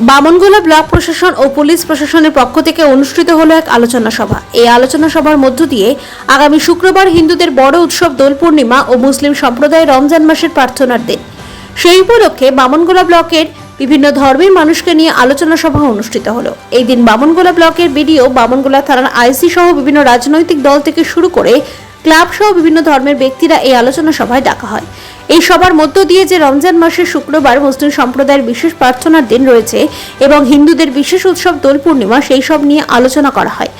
Bamangola block প্রশাসন ও police প্রশাসনের পক্ষ থেকে অনুষ্ঠিত হলো এক আলোচনা সভা। এই আলোচনা সভার মধ্য দিয়ে আগামী শুক্রবার হিন্দুদের বড় উৎসব দোল পূর্ণিমা ও মুসলিম সম্প্রদায়ের রমজান মাসের প্রার্থনার দিন। সেই উপলক্ষে বামনগোলা ব্লকের বিভিন্ন ধর্মের মানুষকে নিয়ে আলোচনা সভা অনুষ্ঠিত হলো। এই দিন বামনগোলা ব্লকের বিডিও বামনগোলা থানার আইসি সহ বিভিন্ন রাজনৈতিক দল থেকে শুরু করে ক্লাব সহ বিভিন্ন ধর্মের ব্যক্তিরা এই আলোচনা সভায় ডাকা হয়। এই সবার মধ্য দিয়ে যে রমজান মাসের শুক্রবার মুসলিম সম্প্রদায়ের বিশেষ প্রার্থনার দিন রয়েছে এবং হিন্দুদের বিশেষ উৎসব দোল পূর্ণিমা, সেই সব নিয়ে আলোচনা করা হয়।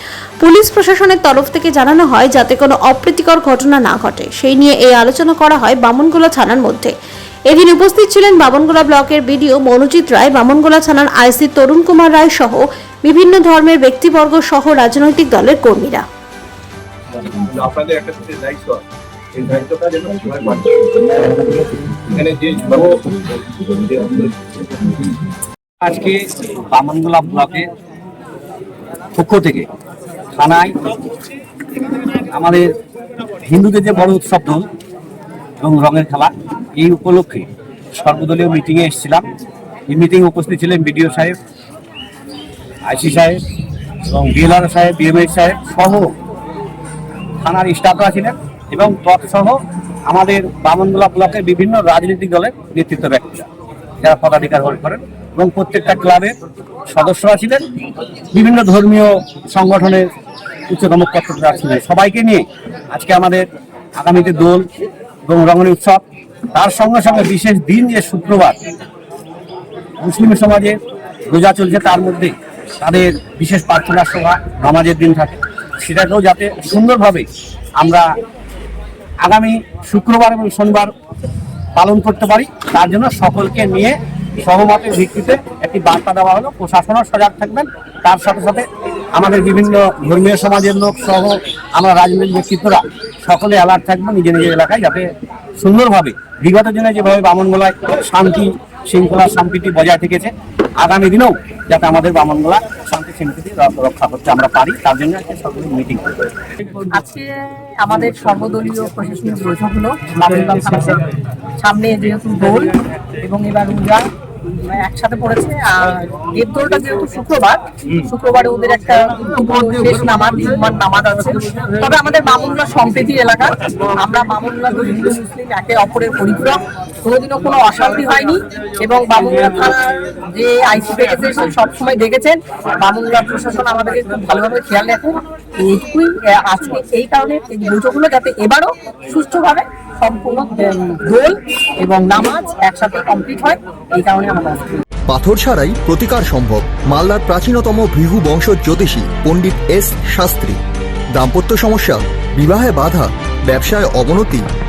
পুলিশ প্রশাসনের তরফ থেকে জানানো হয়, যাতে কোনো অপ্রীতিকর ঘটনা না ঘটে। সেই নিয়ে এই আলোচনা করা হয় বামনগোলা থানার মধ্যে। এদিন উপস্থিত ছিলেন বামনগোলা ব্লকের বিডিও মনোজিৎ রায়, বামনগোলা থানার আইসি তরুণ কুমার রায় সহ বিভিন্ন ধর্মের ব্যক্তিবর্গ সহ রাজনৈতিক দলের কর্মীরা। আপনাদের একটা আজকে বামনগোলা ব্লকের পক্ষ থেকে থানায় আমাদের হিন্দুদের যে বড় উৎসব দোল এবং রঙের খেলা, এই উপলক্ষে সর্বদলীয় মিটিংয়ে এসেছিলাম। এই মিটিংয়ে উপস্থিত ছিলেন বিডিও সাহেব, আইসি সাহেব এবং বিএলআর সাহেব, বিএমএস সাহেব সহ থানার স্টাফরা ছিলেন। এবং তৎসহ আমাদের বামনগোলা ব্লকের বিভিন্ন রাজনৈতিক দলের নেতৃত্ব ব্যক্তিরা যারা পদাধিকার হোল্ড করেন এবং প্রত্যেকটা ক্লাবের সদস্যরা ছিলেন বিভিন্ন ধর্মীয় সংগঠনের উচ্চতম কর্তব্যরা ছিলেন সবাইকে নিয়ে আজকে আমাদের আগামীতে দোল এবং রঙনী উৎসব, তার সঙ্গে সঙ্গে বিশেষ দিন যে শুক্রবার, মুসলিম সমাজে রোজা চলছে তার মধ্যে তাদের বিশেষ প্রার্থনা সভা, নামাজের দিন থাকে। সেটাকেও যাতে সুন্দরভাবে আমরা আগামী শুক্রবার এবং শনিবার পালন করতে পারি। তার জন্য সকলকে নিয়ে সহমতের ভিত্তিতে একটি বার্তা দেওয়া হলো। প্রশাসনও সজাগ থাকবেন। তার সাথে সাথে আমাদের বিভিন্ন ধর্মীয় সমাজের লোক সহ আমরা রাজনৈতিক ব্যক্তিত্বরা সকলে অ্যালার্ট থাকব নিজের নিজের এলাকায় যাতে সুন্দরভাবে বিগত দিনে যেভাবে বামনগোলায় শান্তি, শৃঙ্খলা সম্প্রীতি বজায় থেকেছে, আগামী দিনেও যাতে আমাদের বামনগোলা রক্ষা করতে আমরা পারি, তার জন্য মিটিং আজকে আমাদের সর্বদলীয় প্রশাসনিক বৈঠক হলো সামনে যেহেতু দোল এবং এবার রোজা একসাথে পড়েছে, আর দেব দোলটা যেহেতু শুক্রবার, শুক্রবারে ওদের একটা শেষ নামাজ, জুম্মার নামাজ আছে। তবে আমাদের মামুল্লা সম্প্রীতি এলাকা, আমরা মামুল্লা হিন্দু মুসলিম একে অপরের পরিপূরক। কোনোদিনও কোনো অশান্তি হয়নি এবং বামুল্লা থানার যে আইসি দেখেছে, সে সবসময় দেখেছেন। বামুল্লা প্রশাসন আমাদেরকে খুব ভালোভাবে খেয়াল রাখেন এইটুকুই আজকে এই কারণে এই বৈঠকগুলো যাতে এবারও সুষ্ঠুভাবে সম্পূর্ণ এবং নামাজ একসাথে কমপ্লিট হয়, এই কারণে আমরা পাথর ছাড়াই প্রতিকার সম্ভব। মালদার প্রাচীনতম ভৃহু বংশ জ্যোতিষী পণ্ডিত এস শাস্ত্রী। দাম্পত্য সমস্যা, বিবাহে বাধা, ব্যবসায় অবনতি